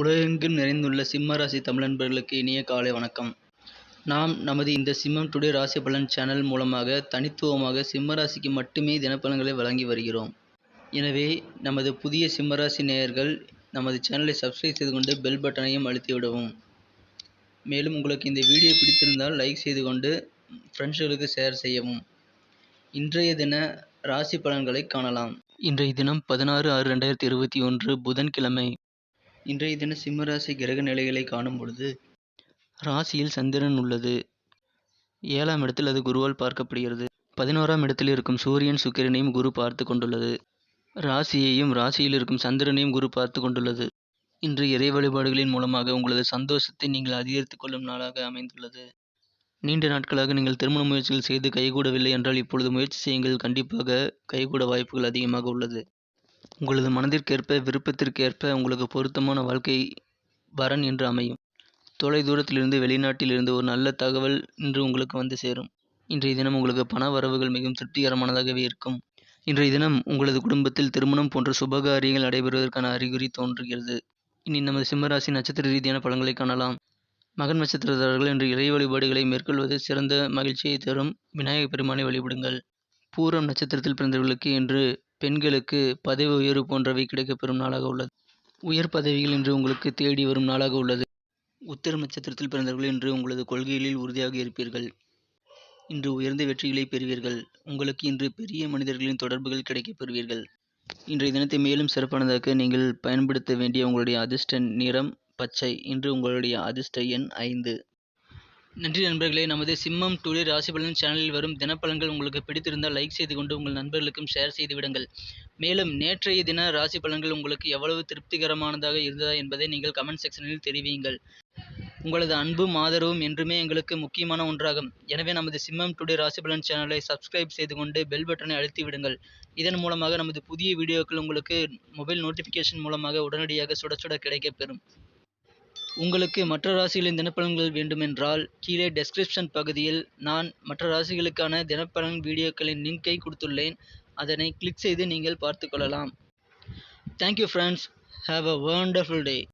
உலகெங்கும் நிறைந்துள்ள சிம்ம ராசி தமிழ் நண்பர்களுக்கு இனிய காலை வணக்கம். நாம் நமது இந்த சிம்மம் டுடே ராசி பலன் சேனல் மூலமாக தனித்துவமாக சிம்ம ராசிக்கு மட்டுமே தினப்பலன்களை வழங்கி வருகிறோம். எனவே நமது புதிய சிம்ம ராசி நேயர்கள் நமது சேனலை சப்ஸ்கிரைப் செய்து கொண்டு பெல் பட்டனையும் அழுத்திவிடவும். மேலும் உங்களுக்கு இந்த வீடியோ பிடித்திருந்தால் லைக் செய்து கொண்டு ஃப்ரெண்ட்ஸ்களுக்கு ஷேர் செய்யவும். இன்றைய தின ராசி பலன்களை காணலாம். இன்றைய தினம் பதினாறு ஆறு ரெண்டாயிரத்தி இருபத்தி ஒன்று புதன்கிழமை. இன்றைய தின சிம்ம ராசி கிரக நிலைகளை காணும் பொழுது ராசியில் சந்திரன் உள்ளது. ஏழாம் இடத்தில் அது குருவால் பார்க்கப்படுகிறது. பதினோராம் இடத்தில் இருக்கும் சூரியன் சுக்கிரனையும் குரு பார்த்து கொண்டுள்ளது. ராசியையும் ராசியில் இருக்கும் சந்திரனையும் குரு பார்த்து கொண்டுள்ளது. இன்று இறை வழிபாடுகளின் மூலமாக உங்களது சந்தோஷத்தை நீங்கள் அதிகரித்துக் கொள்ளும் நாளாக அமைந்துள்ளது. நீண்ட நாட்களாக நீங்கள் திருமண முயற்சிகள் செய்து கைகூடவில்லை என்றால் இப்பொழுது முயற்சி செய்யுங்கள். கண்டிப்பாக கைகூட வாய்ப்புகள் அதிகமாக உள்ளது. உங்களது மனதிற்கேற்ப விருப்பத்திற்கேற்ப உங்களுக்கு பொருத்தமான வாழ்க்கை வரன் என்று அமையும். தொலை தூரத்திலிருந்து வெளிநாட்டிலிருந்து ஒரு நல்ல தகவல் இன்று உங்களுக்கு வந்து சேரும். இன்றைய தினம் உங்களுக்கு பண வரவுகள் மிகவும் திருப்திகரமானதாகவே இருக்கும். இன்றைய தினம் உங்களது குடும்பத்தில் திருமணம் போன்ற சுபகாரியங்கள் நடைபெறுவதற்கான அறிகுறி தோன்றுகிறது. இனி நமது சிம்மராசி நட்சத்திர ரீதியான பலன்களை காணலாம். மகன் நட்சத்திரதாரர்கள் இன்று இறை வழிபாடுகளை மேற்கொள்வது சிறந்த மகிழ்ச்சியை தரும். விநாயகப் பெருமானை வழிபடுங்கள். பூரம் நட்சத்திரத்தில் பிறந்தவர்களுக்கு இன்று பெண்களுக்கு பதவி உயர்வு போன்றவை கிடைக்கப்பெறும் நாளாக உள்ளது. உயர் பதவிகள் இன்று உங்களுக்கு தேடி வரும் நாளாக உள்ளது. உத்திரம் நட்சத்திரத்தில் பிறந்தவர்கள் இன்று உங்களது கொள்கைகளில் உறுதியாக இருப்பீர்கள். இன்று உயர்ந்த வெற்றிகளை பெறுவீர்கள். உங்களுக்கு இன்று பெரிய மனிதர்களின் தொடர்புகள் கிடைக்கப் பெறுவீர்கள். இன்றைய தினத்தை மேலும் சிறப்பானதாக்க நீங்கள் பயன்படுத்த வேண்டிய உங்களுடைய அதிர்ஷ்ட நிறம் பச்சை. இன்று உங்களுடைய அதிர்ஷ்ட எண் ஐந்து. நன்றி நண்பர்களே நமது சிம்மம் டுடே ராசிபலன் சேனலில் வரும் தினப்பலன்கள் உங்களுக்கு பிடித்திருந்தால் லைக் செய்து கொண்டு உங்கள் நண்பர்களுக்கும் ஷேர் செய்து விடுங்கள். மேலும் நேற்றைய தின ராசி பலன்கள் உங்களுக்கு எவ்வளவு திருப்திகரமானதாக இருந்ததா என்பதை நீங்கள் கமெண்ட் செக்ஷனில் தெரிவியுங்கள். உங்களது அன்பும் ஆதரவும் என்றுமே எங்களுக்கு முக்கியமான ஒன்றாகும். எனவே நமது சிம்மம் டுடே ராசி பலன் சேனலை சப்ஸ்கிரைப் செய்து கொண்டு பெல் பட்டனை அழுத்தி விடுங்கள். இதன் மூலமாக நமது புதிய வீடியோக்கள் உங்களுக்கு மொபைல் நோட்டிஃபிகேஷன் மூலமாக உடனடியாக சுட சுட கிடைக்கப்பெறும் உங்களுக்கு மற்ற ராசிகளின் தினப்பலன்கள் வேண்டுமென்றால் கீழே டெஸ்கிரிப்ஷன் பகுதியில் நான் மற்ற ராசிகளுக்கான தினப்பலன் வீடியோக்களின் லிங்கை கொடுத்துள்ளேன். அதனை கிளிக் செய்து நீங்கள் பார்த்து கொள்ளலாம். Thank you friends have a wonderful day